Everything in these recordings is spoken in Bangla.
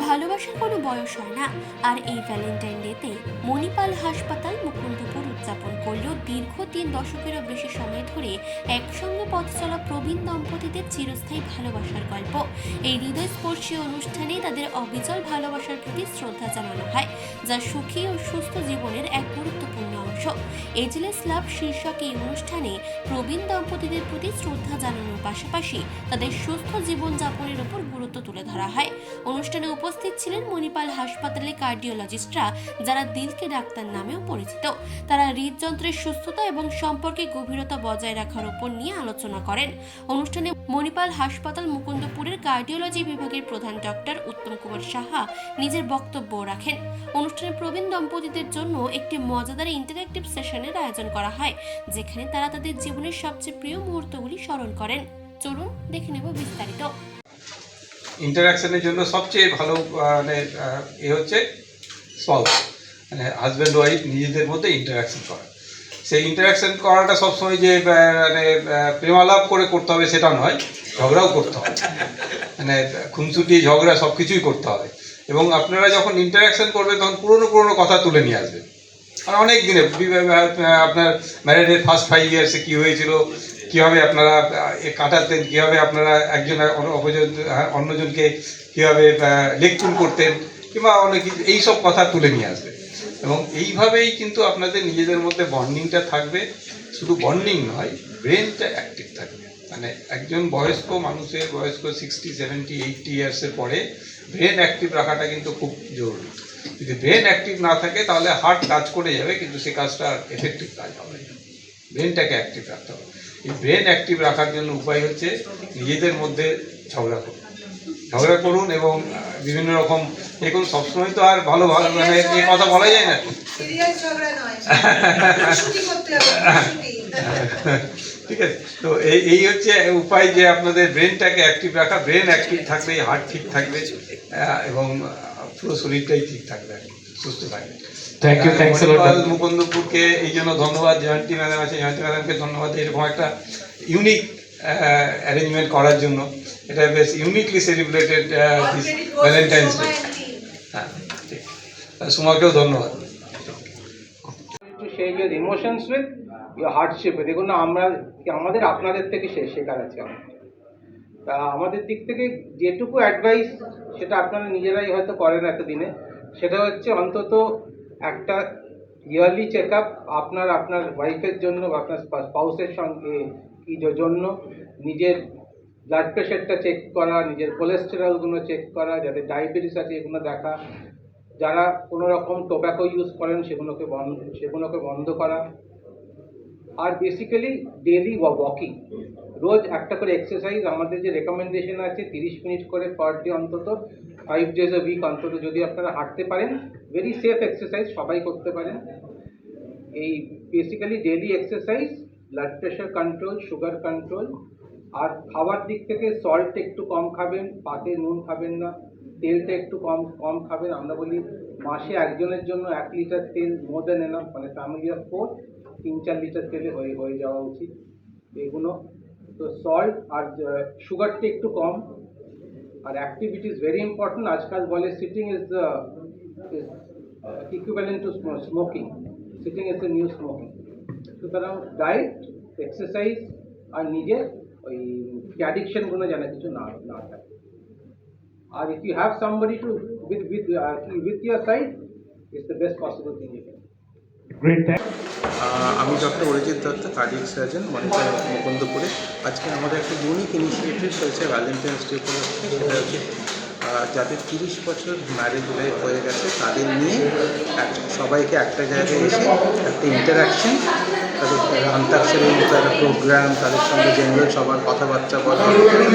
ভালোবাসার কোনো বয়স হয় না। আর এই ভ্যালেন্টাইন ডেতে মণিপাল হাসপাতাল মুকুন্দপুর উদযাপন করলেও দীর্ঘ তিন দশকেরও বেশি সময় ধরে একসঙ্গে পথ চলা প্রবীণ দম্পতিদের চিরস্থায়ী ভালোবাসার গল্প। এই হৃদয়স্পর্শী অনুষ্ঠানে তাদের অবিচল ভালোবাসার প্রতি শ্রদ্ধা জানানো হয়, যা সুখী ও সুস্থ জীবনের এক গুরুত্বপূর্ণ অংশ। এজলেস লাভ শীর্ষক এই অনুষ্ঠানে প্রবীণ দম্পতিদের প্রতি শ্রদ্ধা জানানোর পাশাপাশি তাদের সুস্থ জীবনযাপনের উপর গুরুত্ব তুলে ধরা হয়। অনুষ্ঠানে উপস্থিত ছিলেন মণিপাল হাসপাতালে কার্ডিওলজিস্টরা, যারা দিলকে ডাক্তার নামেও পরিচিত। তারা হৃদযন্ত্রের সুস্থতা এবং সম্পর্কে গভীরতা বজায় রাখার উপর নিয়ে আলোচনা করেন। অনুষ্ঠানে মণিপাল হাসপাতাল মুকুন্দপুরের কার্ডিওলজি বিভাগের প্রধান ডক্টর উত্তম কুমার সাহা নিজের বক্তব্য রাখেন। অনুষ্ঠানে প্রবীণ দম্পতিদের জন্য একটি মজাদার ইন্টারঅ্যাক্টিভ সেশনের আয়োজন করা হয়, যেখানে তারা তাদের জীবনের সবচেয়ে প্রিয় মুহূর্তগুলি স্মরণ করেন। চলুন দেখে নেব বিস্তারিত। ইন্টারাকশনের জন্য সবচেয়ে ভালো মানে এ হচ্ছে স্পাউস মানে হাজব্যান্ড ওয়াইফ নিজেদের মধ্যে ইন্টারাকশন করা। সেই ইন্টারাকশন করাটা সবসময় যে মানে প্রেমালাপ করে করতে হবে সেটা নয়, ঝগড়াও করতে হবে। মানে খুনসুটি, ঝগড়া সব কিছুই করতে হবে। এবং আপনারা যখন ইন্টারাকশন করবেন তখন পুরনো পুরনো কথা তুলে নিয়ে আসবেন। আর অনেক দিনে আপনার ম্যারেজের ফার্স্ট ফাইভ ইয়ার্সে কী হয়েছিল কীভাবে আপনারা কাটাতেন কীভাবে আপনারা একজন অন্য- অপরজন অন্যজনকে কীভাবে লেকচুন করতেন কিংবা অনেক কিছু এইসব কথা তুলে নিয়ে আসবে। এবং এইভাবেই কিন্তু আপনাদের নিজেদের মধ্যে বন্ডিংটা থাকবে। শুধু বন্ডিং নয়, ব্রেনটা অ্যাক্টিভ থাকবে। মানে একজন বয়স্ক মানুষের, বয়স্ক সিক্সটি, সেভেন্টি, এইটটি ইয়ার্সের পরে ব্রেন অ্যাক্টিভ রাখাটা কিন্তু খুব জরুরি। যদি ব্রেন অ্যাক্টিভ না থাকে, তাহলে হার্ট কাজ করে যাবে, কিন্তু সে কাজটা এফেক্টিভ কাজ হবে না। ব্রেনটাকে অ্যাক্টিভ রাখতে হবে। এই ব্রেন অ্যাক্টিভ রাখার জন্য উপায় হচ্ছে নিজেদের মধ্যে ঝগড়া করুন। ঝগড়া করুন এবং বিভিন্ন রকম দেখুন সবসময় তো আর ভালো ভালো মানে এই কথা বলা যায় না। ঠিক আছে তো এই এই হচ্ছে উপায় যে আপনাদের ব্রেনটাকে অ্যাক্টিভ রাখা ব্রেন অ্যাক্টিভ থাকবে হার্ট ঠিক থাকবে এবং পুরো শরীরটাই ঠিক থাকবে সুস্থ থাকবে। Thank you thanks a lot. Manipal মুকুন্দপুরকে এই জন্য ধন্যবাদ জয়ন্তী ম্যাডাম আছে জয়ন্তী ম্যাডামকে ধন্যবাদ এরকম একটা ইউনিক অ্যারেঞ্জমেন্ট করার জন্য। এটা বেশ uniquely celebrated this Valentine's day হ্যাঁ সুমাকেও ধন্যবাদ। share your emotions with your দেখুন না আমরা আমাদের আপনাদের থেকে সে শেখার আছে আমাদের। তা আমাদের দিক থেকে যেটুকু অ্যাডভাইস সেটা আপনারা নিজেরাই হয়তো করেন এতদিনে সেটা হচ্ছে অন্তত একটা ইয়ারলি চেক আপ আপনার আপনার ওয়াইফের জন্য বা আপনার স্পাউসের সঙ্গে জন্য, নিজের ব্লাড প্রেশারটা চেক করা, নিজের কোলেস্টেরলগুলো চেক করা যাদের ডায়াবেটিস আছে এগুলো দেখা, যারা কোনো রকম টোব্যাকো ইউজ করেন সেগুলোকে বন্ধ সেগুলোকে বন্ধ করা। আর বেসিক্যালি ডেলি ওয়াকিং রোজ একটা করে এক্সারসাইজ আমাদের যে রেকমেন্ডেশন আছে, তিরিশ মিনিট করে পার ডে অন্তত ফাইভ ডেজ এ উইক অন্তত যদি আপনারা হাঁটতে পারেন ভেরি সেফ এক্সারসাইজ সবাই করতে পারেন। এই basically daily exercise blood pressure control sugar control আর খাওয়ার দিক থেকে সল্ট একটু কম খাবেন, পাতে নুন খাবেন না, তেলটা একটু কম কম খাবেন। আমরা বলি মাসে একজনের জন্য এক লিটার তেল মোর দেন এনাফ মানে ফ্যামিলি অফ ফোর তিন চার লিটার তেলে হয়ে হয়ে যাওয়া উচিত। এগুলো তো সল্ট আর সুগারটা একটু কম। আর অ্যাক্টিভিটি ইজ ভেরি ইম্পর্টেন্ট আজকাল বলে sitting is equivalent to smoking sitting is the new smoking সুতরাং ডায়েট এক্সারসাইজ আর নিজের ওই অ্যাডিকশনগুলো যেন কিছু না না থাকে। আর if you have somebody to with with with your side it's the best possible thing you can Thank আমি doctor Arijit Dutta cardiac surgeon Monica মুকুন্দপুরে। আজকে আমাদের একটা ইউনিক ইনিশিয়েটিভ চলছে ভ্যালেন্টাইন্স ডে উপলক্ষে, সেটা হচ্ছে যাদের তিরিশ বছর ম্যারেজ লাইফ হয়ে গেছে, তাদের নিয়ে সবাইকে একটা জায়গায় এসে একটা ইন্টারাকশন তাদের অন্তাক্ষরী একটা প্রোগ্রাম তাদের সঙ্গে জেনারেল সবার কথাবার্তা বলা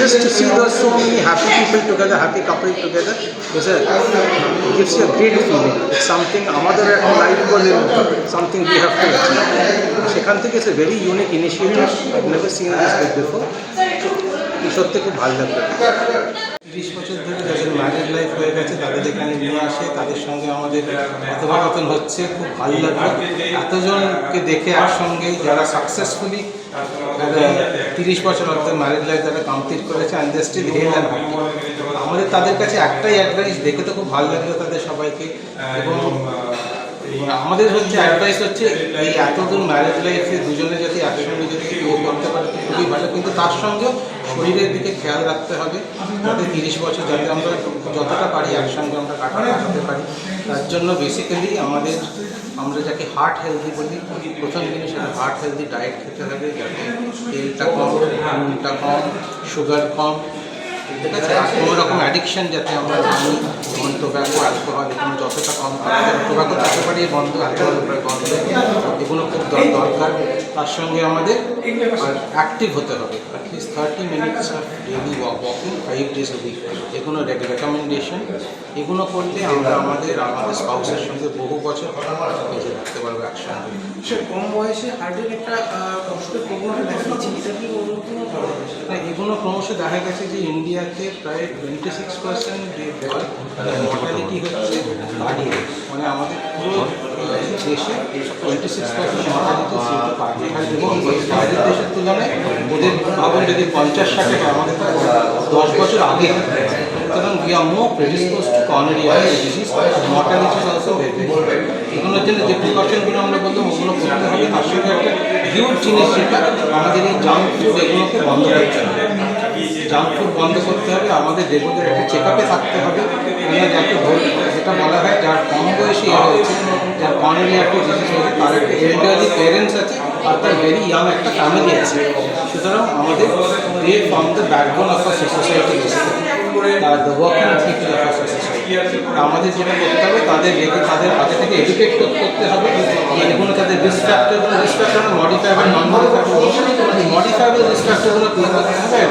just see those so many happy people together happy couple together gives you great feeling something আমাদের একটা লাইফ বলে সামথিং উই হ্যাভ টু সেখান থেকে it's a very unique initiative never seen this before সত্যি খুব ভালো লাগল। তিরিশ বছর ধরে যাদের ম্যারেজ লাইফ হয়ে গেছে, তাদের এখানে নিয়ে আসে, তাদের সঙ্গে আমাদের কথোপকথন হচ্ছে, খুব ভালো লাগল। এতজনকে দেখে একসঙ্গে যারা সাকসেসফুলি তিরিশ বছর অর্থাৎ ম্যারেজ লাইফ তারা কমপ্লিট করেছে অ্যান্ড দে স্টিল হেল আমাদের তাদের কাছে একটাই অ্যাডভাইস দেখে তো খুব ভালো লাগল তাদের সবাইকে। এবং আমাদের হচ্ছে অ্যাডভাইস হচ্ছে, এই এতদিন ম্যারেজ লাইফে দুজনে যদি একসঙ্গে যদি করতে পারে ভালো কিন্তু তার সঙ্গে শরীরের দিকে খেয়াল রাখতে হবে। যাতে তিরিশ বছর যাতে আমরা যতটা পারি একসঙ্গে আমরা কাটা কাটাতে পারি। তার জন্য বেসিক্যালি আমাদের, আমরা যাকে হার্ট হেলদি বলি, প্রথম জিনিস হার্ট হেলদি ডায়েট খেতে হবে। যাতে তেলটা কম নুনটা কম সুগার কম। ঠিক আছে? আর কোনো রকম অ্যাডিকশন যাতে আমরা জানি যেমন টোব্যাকো অ্যালকোহল এগুলো যতটা কম টোব্যাকো একেবারে বন্ধ অ্যালকোহল বন্ধ। এগুলো খুব দরকার তার সঙ্গে আমাদের অ্যাক্টিভ হতে হবে। At least thirty minutes of daily walking five days a week এগুলো রেকমেন্ডেশন এগুলো করলে আমরা আমাদের আমাদের স্পাউসের সঙ্গে বহু বছর বেঁচে থাকতে পারব একসঙ্গে। সে কম বয়সে হার্টের একটা এগুলো ক্রমশ দেখা গেছে যে ইন্ডিয়াতে প্রায় টোয়েন্টি সিক্স পার্সেন্ট মর্টালিটি হচ্ছে মানে আমাদের পুরো দেশে টোয়েন্টি সিক্স পার্সেন্ট এবং বাইরের দেশের তুলনায় ওদের ভাবুন যদি পঞ্চাশ ষাটে আমাদের দশ বছর আগে সুতরাং we are more predispose to coronary disease mortality also এগুলোর জন্য যে প্রিকশনগুলো আমরা বললাম, ওগুলো করতে হবে, তার সঙ্গে একটা হিউজ জিনিস যেটা, আমাদের এই জাঙ্ক ফুড এগুলোকে বন্ধ করতে হবে। জাঙ্ক ফুড বন্ধ করতে হবে, আমাদের রেগুলার একটা চেক আপে থাকতে হবে। আমরা যাকে যেটা বলা হয় যার কম বয়সী এ হয়েছে যার কর্নারি একটা ডিজিজ হয়েছে, তার একটা এল্ডারলি প্যারেন্টস আছে, আর তার ভেরি ইয়াং একটা ফ্যামিলি আছে। সুতরাং আমাদের they from the backbone of a society তার the working people of a society আমাদের যেটা করতে হবে, তাদের রেখে, তাদের আগে থেকে এডুকেট করতে হবে। এগুলো তাদের risk factor risk factor modifiable non modifiable modifiable risk ফ্যাক্টরগুলো play করতে হবে।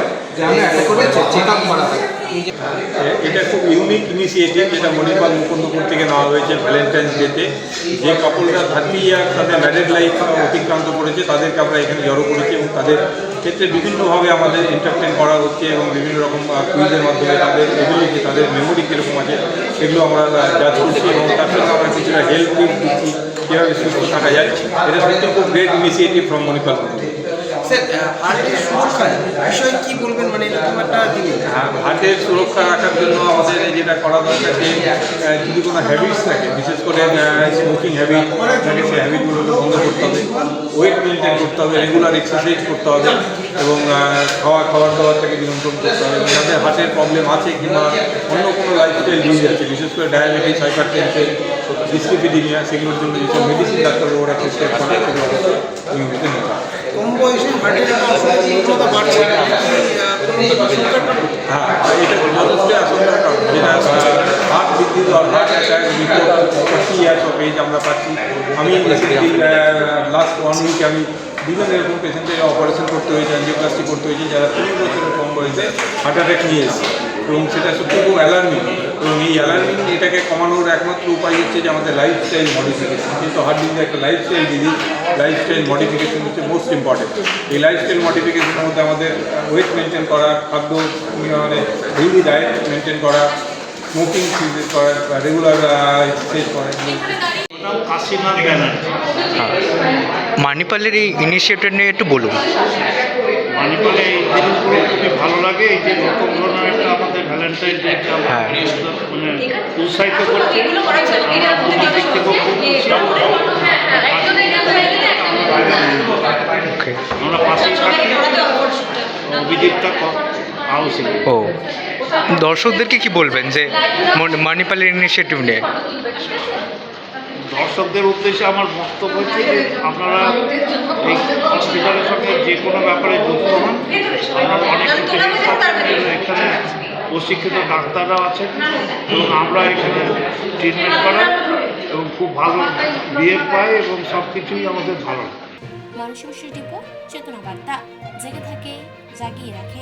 এটা খুব ইউনিক ইনিশিয়েটিভ যেটা মণিপাল মুকুন্দপুর থেকে নেওয়া হয়েছে ভ্যালেন্টাইন্স ডেতে যে কাপড়রা থার্টি ইয়ার তাদের ম্যারেড লাইফ অতিক্রান্ত করেছে, তাদেরকে আমরা এখানে জড়ো করেছি এবং তাদের ক্ষেত্রে বিভিন্নভাবে আমাদের এন্টারটেন করা হচ্ছে এবং বিভিন্ন রকম কুইজের মাধ্যমে তাদের এবিলিটি তাদের মেমোরি কীরকম আছে সেগুলো আমরা জাজ করছি এবং তার সঙ্গে আমরা কিছুটা হেল্প দিচ্ছি কীভাবে সুস্থ থাকা যায়। এটা সত্যি খুব great initiative from Manipal Mukundapur. Sir হার্টের মানে হ্যাঁ, সুরক্ষা রাখার জন্য আমাদের যেটা করা দরকার যে যদি কোনো হ্যাবিটস থাকে। বিশেষ করে স্মোকিং হ্যাবিট থাকে সেই হ্যাবিটগুলোকে বন্ধ করতে হবে। ওয়েট মেনটেন করতে হবে রেগুলার এক্সারসাইজ করতে হবে এবং খাওয়া খাবার দাবার থেকে নিয়ন্ত্রণ করতে হবে। যাদের হার্টের প্রবলেম আছে কিংবা অন্য কোনো লাইফস্টাইল ডিজিজ আছে বিশেষ করে ডায়াবেটিস হাইপার টেনশন ডিসলিপিডিমিয়া সেগুলোর জন্য যেসব মেডিসিন ডাক্তারবাবুরা প্রেসক্রাইব করে সেগুলো আমাদের নিয়মিত নিতে হবে কম বয়সে হার্টের একটা বাড়ছে? হ্যাঁ আমরা পাচ্ছি আমি লাস্ট ওয়ান উইকে আমি বিভিন্ন এরকম পেশেন্টের অপারেশন করতে হয়েছে অ্যাঞ্জিওপ্লাস্টি করতে হয়েছে, যারা তিন বছরের কম বয়সে হার্ট অ্যাটাক নিয়ে এসেছে এবং সেটা সত্যি খুব অ্যালার্মিং এবং এই অ্যালার্মিং এটাকে কমানোর একমাত্র উপায় হচ্ছে যে আমাদের লাইফস্টাইল মডিফিকেশন কিন্তু হার্ট ডিজিজ একটা লাইফস্টাইল ডিজিজ লাইফস্টাইল মডিফিকেশন হচ্ছে মোস্ট ইম্পর্টেন্ট এই লাইফস্টাইল মডিফিকেশনের মধ্যে আমাদের ওয়েট মেনটেন করা খাদ্য মানে হেলদি ডায়েট মেনটেন করা স্মোকিং করা রেগুলার এক্সারসাইজ করা। মানিপালের এই ইনিশিয়েটিভ নিয়ে একটু বলুন। মানিপালে এই জিনিসগুলো খুবই ভালো লাগে এই যে নতুন ধরনের একটা আমাদের ভ্যালেন্টাইন ডে। মানে উৎসাহিত করছি আমরা পাশেই থাকি অভিজিৎটা হাউসিং ও। দর্শকদেরকে কি বলবেন যে মানিপালের ইনিশিয়েটিভ নিয়ে? দর্শকদের উদ্দেশ্যে আমার বক্তব্য হচ্ছে যে আপনারা এই হসপিটালের সঙ্গে যে কোনো ব্যাপারে যুক্ত হন। আমরা অনেক এখানে প্রশিক্ষিত ডাক্তাররাও আছেন এবং আমরা এখানে ট্রিটমেন্ট করাই এবং খুব ভালো বিহেভ পাই এবং সব কিছুই আমাদের ভালো। মানুষের রিপোর্ট চেতনা বার্তা জেগে থাকে, জাগিয়ে রাখে।